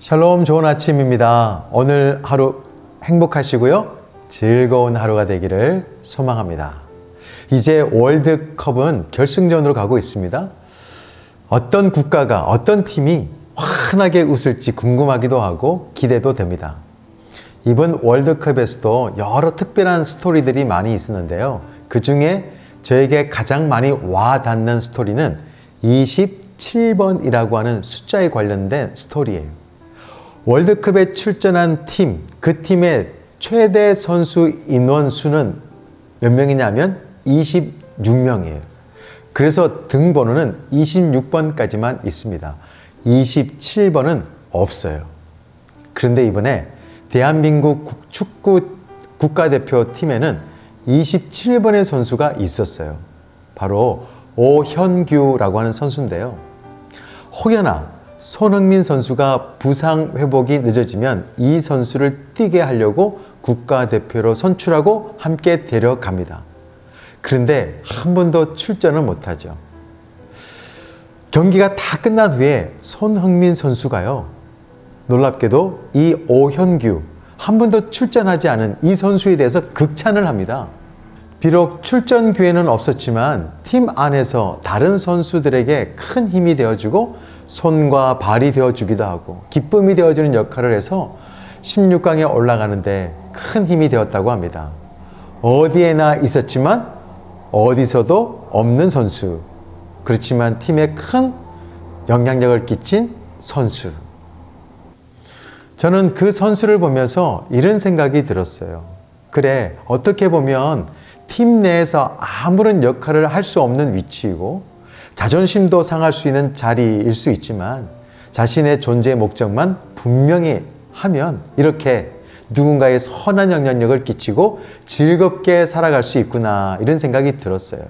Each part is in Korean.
샬롬 좋은 아침입니다. 오늘 하루 행복하시고요. 즐거운 하루가 되기를 소망합니다. 이제 월드컵은 결승전으로 가고 있습니다. 어떤 국가가, 어떤 팀이 환하게 웃을지 궁금하기도 하고 기대도 됩니다. 이번 월드컵에서도 여러 특별한 스토리들이 많이 있었는데요. 그 중에 저에게 가장 많이 와 닿는 스토리는 27번이라고 하는 숫자에 관련된 스토리예요. 월드컵에 출전한 팀, 그 팀의 최대 선수 인원 수는 몇 명이냐면 26명이에요. 그래서 등번호는 26번까지만 있습니다. 27번은 없어요. 그런데 이번에 대한민국 축구 국가대표 팀에는 27번의 선수가 있었어요. 바로 오현규라고 하는 선수인데요. 혹여나 손흥민 선수가 부상 회복이 늦어지면 이 선수를 뛰게 하려고 국가대표로 선출하고 함께 데려갑니다. 그런데 한 번도 출전을 못하죠. 경기가 다 끝난 후에 손흥민 선수가요. 놀랍게도 이 오현규 한 번도 출전하지 않은 이 선수에 대해서 극찬을 합니다. 비록 출전 기회는 없었지만 팀 안에서 다른 선수들에게 큰 힘이 되어주고 손과 발이 되어 주기도 하고 기쁨이 되어 주는 역할을 해서 16강에 올라가는데 큰 힘이 되었다고 합니다. 어디에나 있었지만 어디서도 없는 선수. 그렇지만 팀에 큰 영향력을 끼친 선수. 저는 그 선수를 보면서 이런 생각이 들었어요. 그래, 어떻게 보면 팀 내에서 아무런 역할을 할 수 없는 위치이고 자존심도 상할 수 있는 자리일 수 있지만 자신의 존재의 목적만 분명히 하면 이렇게 누군가의 선한 영향력을 끼치고 즐겁게 살아갈 수 있구나 이런 생각이 들었어요.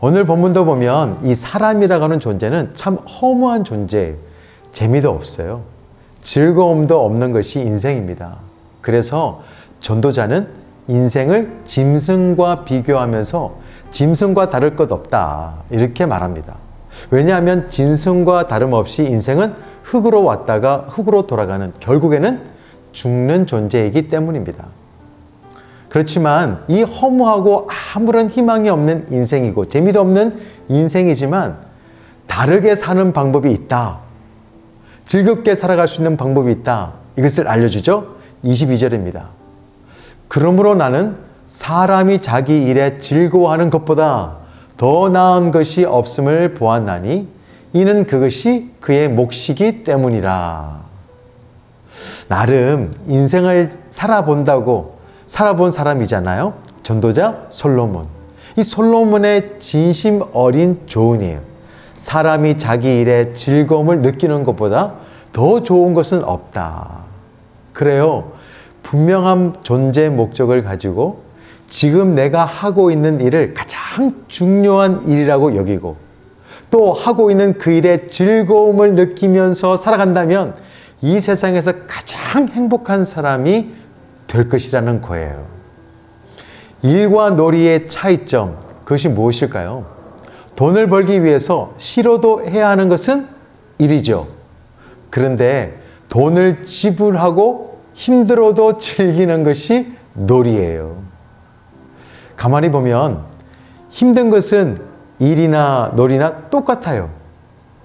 오늘 본문도 보면 이 사람이라고 하는 존재는 참 허무한 존재, 재미도 없어요. 즐거움도 없는 것이 인생입니다. 그래서 전도자는 인생을 짐승과 비교하면서 짐승과 다를 것 없다. 이렇게 말합니다. 왜냐하면 짐승과 다름없이 인생은 흙으로 왔다가 흙으로 돌아가는 결국에는 죽는 존재이기 때문입니다. 그렇지만 이 허무하고 아무런 희망이 없는 인생이고 재미도 없는 인생이지만 다르게 사는 방법이 있다. 즐겁게 살아갈 수 있는 방법이 있다. 이것을 알려주죠. 22절입니다. 그러므로 나는 사람이 자기 일에 즐거워하는 것보다 더 나은 것이 없음을 보았나니 이는 그것이 그의 몫이기 때문이라. 나름 인생을 살아본다고 살아본 사람이잖아요. 전도자 솔로몬. 이 솔로몬의 진심 어린 조언이에요. 사람이 자기 일에 즐거움을 느끼는 것보다 더 좋은 것은 없다. 그래요. 분명한 존재 목적을 가지고 지금 내가 하고 있는 일을 가장 중요한 일이라고 여기고 또 하고 있는 그 일에 즐거움을 느끼면서 살아간다면 이 세상에서 가장 행복한 사람이 될 것이라는 거예요. 일과 놀이의 차이점, 그것이 무엇일까요? 돈을 벌기 위해서 싫어도 해야 하는 것은 일이죠. 그런데 돈을 지불하고 힘들어도 즐기는 것이 놀이예요. 가만히 보면 힘든 것은 일이나 놀이나 똑같아요.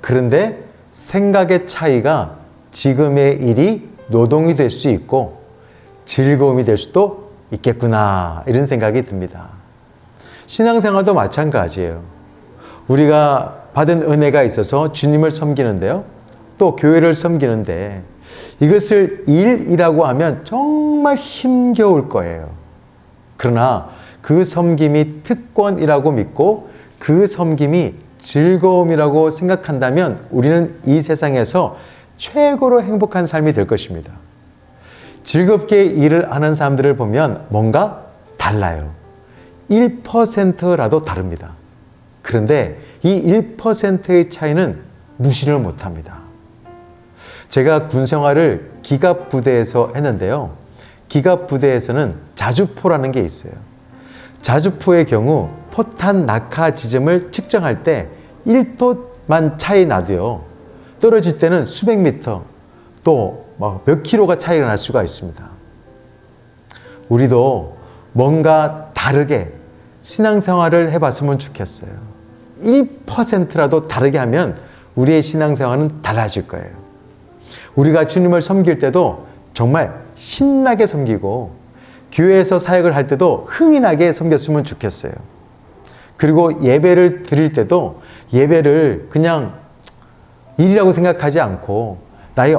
그런데 생각의 차이가 지금의 일이 노동이 될 수 있고 즐거움이 될 수도 있겠구나 이런 생각이 듭니다. 신앙생활도 마찬가지예요. 우리가 받은 은혜가 있어서 주님을 섬기는데요. 또 교회를 섬기는데 이것을 일이라고 하면 정말 힘겨울 거예요. 그러나 그 섬김이 특권이라고 믿고 그 섬김이 즐거움이라고 생각한다면 우리는 이 세상에서 최고로 행복한 삶이 될 것입니다. 즐겁게 일을 하는 사람들을 보면 뭔가 달라요. 1%라도 다릅니다. 그런데 이 1%의 차이는 무시를 못 합니다. 제가 군 생활을 기갑 부대에서 했는데요. 기갑 부대에서는 자주포라는 게 있어요. 자주포의 경우 포탄 낙하 지점을 측정할 때 1토만 차이 나도요. 떨어질 때는 수백 미터, 또막몇 킬로가 차이가 날 수가 있습니다. 우리도 뭔가 다르게 신앙생활을 해봤으면 좋겠어요. 1%라도 다르게 하면 우리의 신앙생활은 달라질 거예요. 우리가 주님을 섬길 때도 정말 신나게 섬기고 교회에서 사역을 할 때도 흥이 나게 섬겼으면 좋겠어요. 그리고 예배를 드릴 때도 예배를 그냥 일이라고 생각하지 않고 나의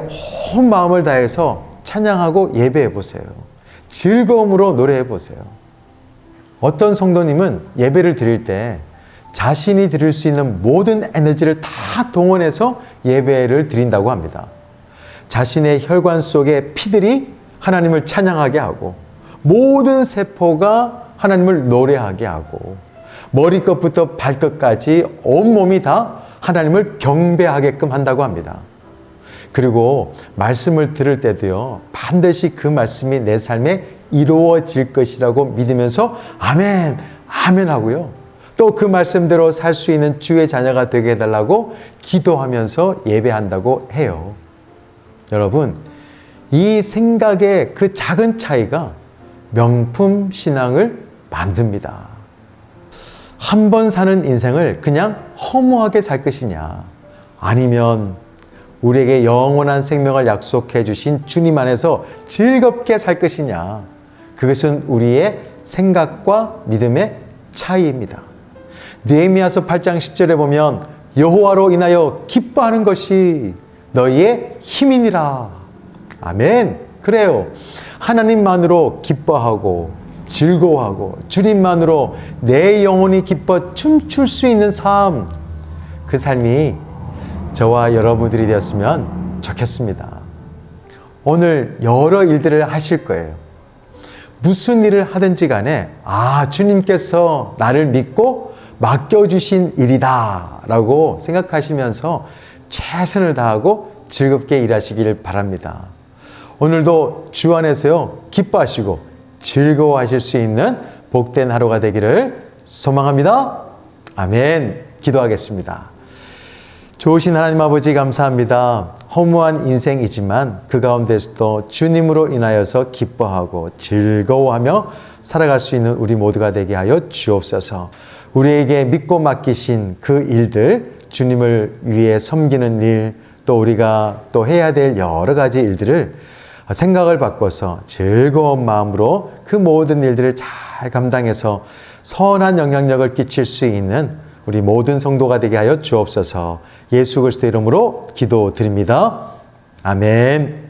온 마음을 다해서 찬양하고 예배해 보세요. 즐거움으로 노래해 보세요. 어떤 성도님은 예배를 드릴 때 자신이 드릴 수 있는 모든 에너지를 다 동원해서 예배를 드린다고 합니다. 자신의 혈관 속의 피들이 하나님을 찬양하게 하고 모든 세포가 하나님을 노래하게 하고 머리끝부터 발끝까지 온몸이 다 하나님을 경배하게끔 한다고 합니다. 그리고 말씀을 들을 때도요, 반드시 그 말씀이 내 삶에 이루어질 것이라고 믿으면서 아멘, 아멘 하고요. 또 그 말씀대로 살 수 있는 주의 자녀가 되게 해달라고 기도하면서 예배한다고 해요. 여러분, 이 생각의 그 작은 차이가 명품 신앙을 만듭니다. 한 번 사는 인생을 그냥 허무하게 살 것이냐, 아니면 우리에게 영원한 생명을 약속해 주신 주님 안에서 즐겁게 살 것이냐, 그것은 우리의 생각과 믿음의 차이입니다. 느헤미야서 8장 10절에 보면 여호와로 인하여 기뻐하는 것이 너희의 힘이니라. 아멘. 그래요. 하나님만으로 기뻐하고 즐거워하고 주님만으로 내 영혼이 기뻐 춤출 수 있는 삶. 그 삶이 저와 여러분들이 되었으면 좋겠습니다. 오늘 여러 일들을 하실 거예요. 무슨 일을 하든지 간에, 아, 주님께서 나를 믿고 맡겨주신 일이다. 라고 생각하시면서 최선을 다하고 즐겁게 일하시길 바랍니다. 오늘도 주 안에서요, 기뻐하시고 즐거워하실 수 있는 복된 하루가 되기를 소망합니다. 아멘. 기도하겠습니다. 좋으신 하나님 아버지 감사합니다. 허무한 인생이지만 그 가운데서도 주님으로 인하여서 기뻐하고 즐거워하며 살아갈 수 있는 우리 모두가 되게 하여 주옵소서. 우리에게 믿고 맡기신 그 일들, 주님을 위해 섬기는 일, 또 우리가 또 해야 될 여러 가지 일들을 생각을 바꿔서 즐거운 마음으로 그 모든 일들을 잘 감당해서 선한 영향력을 끼칠 수 있는 우리 모든 성도가 되게 하여 주옵소서 예수 그리스도 이름으로 기도드립니다. 아멘.